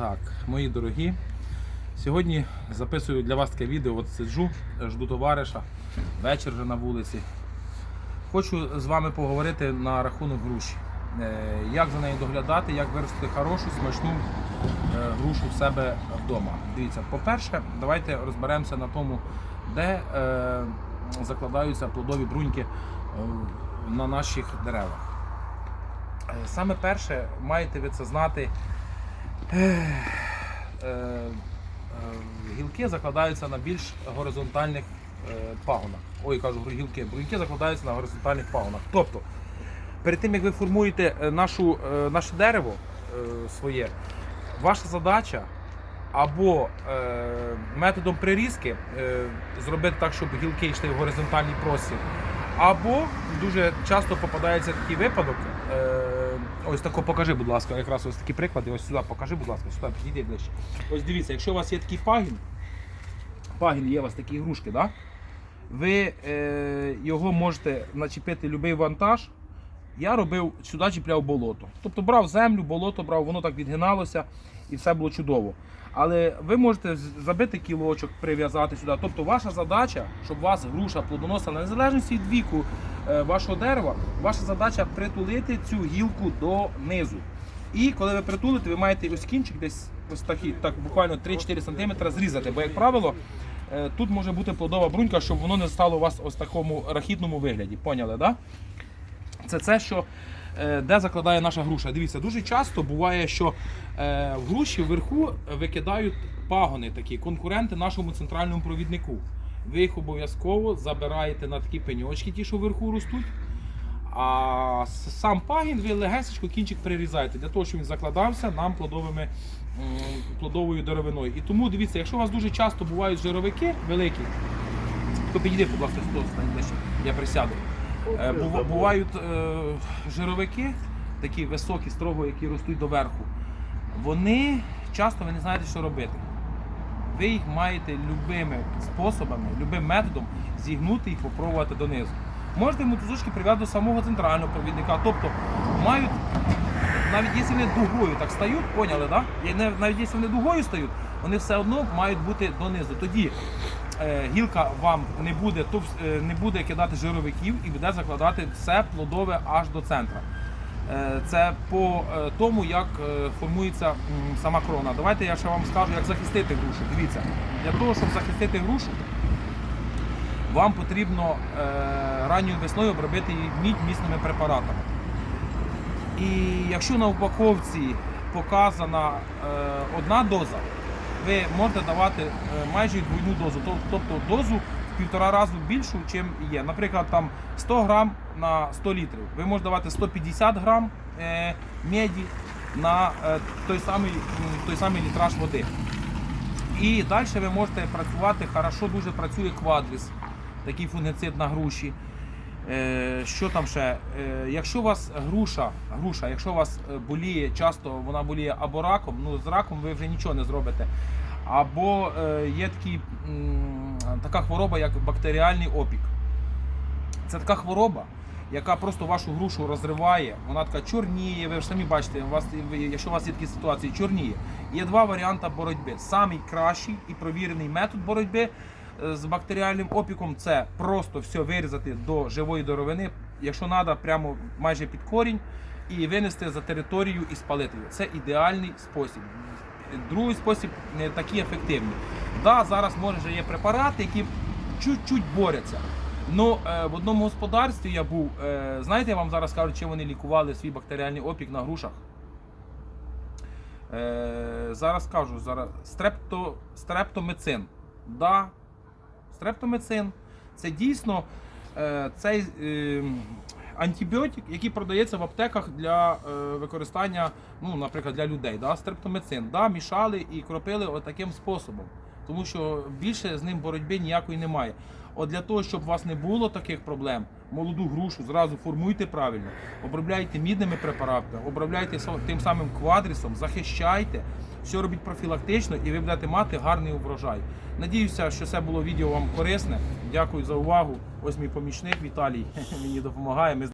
Так, мої дорогі, сьогодні записую для вас таке відео. От сиджу, жду товариша, вечір вже на вулиці. Хочу з вами поговорити на рахунок груші. Е, Як за нею доглядати, як виростити хорошу, смачну е, грушу в себе вдома. Дивіться, по-перше, давайте розберемося на тому, де е, закладаються плодові бруньки на наших деревах. Саме перше, маєте ви це знати. Е, е, гілки закладаються на більш горизонтальних е, пагонах. Ой, кажу, гілки. Гілки закладаються на горизонтальних пагонах. Тобто, перед тим як ви формуєте нашу, наше дерево своє, ваша задача або методом прирізки зробити так, щоб гілки йшли в горизонтальний простір, або дуже часто попадається такий випадок. Е, ось тако покажи, будь ласка, якраз ось такі приклади. Ось сюди покажи, будь ласка, сюди підійди ближче. Ось дивіться, якщо у вас є такий пагін, пагін є у вас такі ігрушки, да? ви е, його можете начепити будь-який вантаж. Я робив сюди чіпляв болото. Тобто брав землю, болото брав, воно так відгиналося і все було чудово. Але ви можете забити кілочок, прив'язати сюди. Тобто ваша задача, щоб у вас груша плодоносила, незалежно від віку е, вашого дерева, ваша задача притулити цю гілку до низу. І коли ви притулите, ви маєте ось кінчик десь ось такий, так буквально 3-4 см зрізати. Бо, як правило, е, тут може бути плодова брунька, щоб воно не стало у вас ось такому рахітному вигляді. Поняли, так? Да? Це це, що е, де закладає наша груша. Дивіться, дуже часто буває, що е, в груші вверху викидають пагони такі, конкуренти нашому центральному провіднику. Ви їх обов'язково забираєте на такі пеньочки, ті, що вверху ростуть. А сам пагін ви легесечко кінчик прирізаєте для того, щоб він закладався нам плодовими, плодовою деревиною. І тому дивіться, якщо у вас дуже часто бувають жировики великі, то підійди, будь ласка, стань ближче, я присяду. Е, бува- Бувають е, жировики, такі високі, строго, які ростуть доверху. Вони часто ви не знаєте, що робити. Ви їх маєте любими способами, любим методом зігнути і попробувати донизу. Можете мотузочки прив'язати до самого центрального провідника. Тобто мають, навіть якщо вони дугою так стають, поняли, да? Навіть якщо вони дугою стають, вони все одно мають бути донизу. Тоді гілка вам не буде, е, не буде кидати жировиків і буде закладати все плодове аж до центра. Е, Це по е, тому, як е, формується сама крона. Давайте я ще вам скажу, як захистити грушу. Дивіться, для того, щоб захистити грушу, вам потрібно е, ранньою весною обробити її мідь міцними препаратами. І якщо на упаковці показана е, одна доза, ви можете давати е, майже двойну дозу, тобто дозу в півтора разу більшу, чим є. Наприклад, там 100 грам на 100 літрів. Ви можете давати 150 грам е, меді на е, той самий, той самий літраж води. І далі ви можете працювати, хорошо дуже працює квадріс, такий фунгицид на груші. Е, Що там ще? Е, Якщо у вас груша, груша, якщо у вас е, боліє, часто вона боліє або раком, ну з раком ви вже нічого не зробите. Або є такі, така хвороба, як бактеріальний опік. Це така хвороба, яка просто вашу грушу розриває, вона така чорніє, ви ж самі бачите, у вас, якщо у вас є такі ситуації, чорніє. Є два варіанти боротьби. Самий кращий і провірений метод боротьби з бактеріальним опіком це просто все вирізати до живої деревини, якщо треба, прямо майже під корінь, і винести за територію і спалити її. Це ідеальний спосіб. Другий спосіб не такий ефективний. Да, зараз може є препарати, які чуть-чуть борються. Ну, в одному господарстві я був. Е, знаєте, я вам зараз скажу, чим вони лікували свій бактеріальний опік на грушах. Е, зараз кажу, зараз стрепто, стрептомицин. Да, стрептомицин. Це дійсно е, цей е, антибіотик, який продається в аптеках для е, використання, ну, наприклад, для людей. Да, стрептомицин. Да, мішали і кропили отаким способом. Тому що більше з ним боротьби ніякої немає. От для того, щоб у вас не було таких проблем, молоду грушу зразу формуйте правильно, обробляйте мідними препаратами, обробляйте тим самим квадрісом, захищайте, все робіть профілактично і ви будете мати гарний урожай. Надіюся, що це було відео вам корисне. Дякую за увагу. Ось мій помічник Віталій мені допомагає.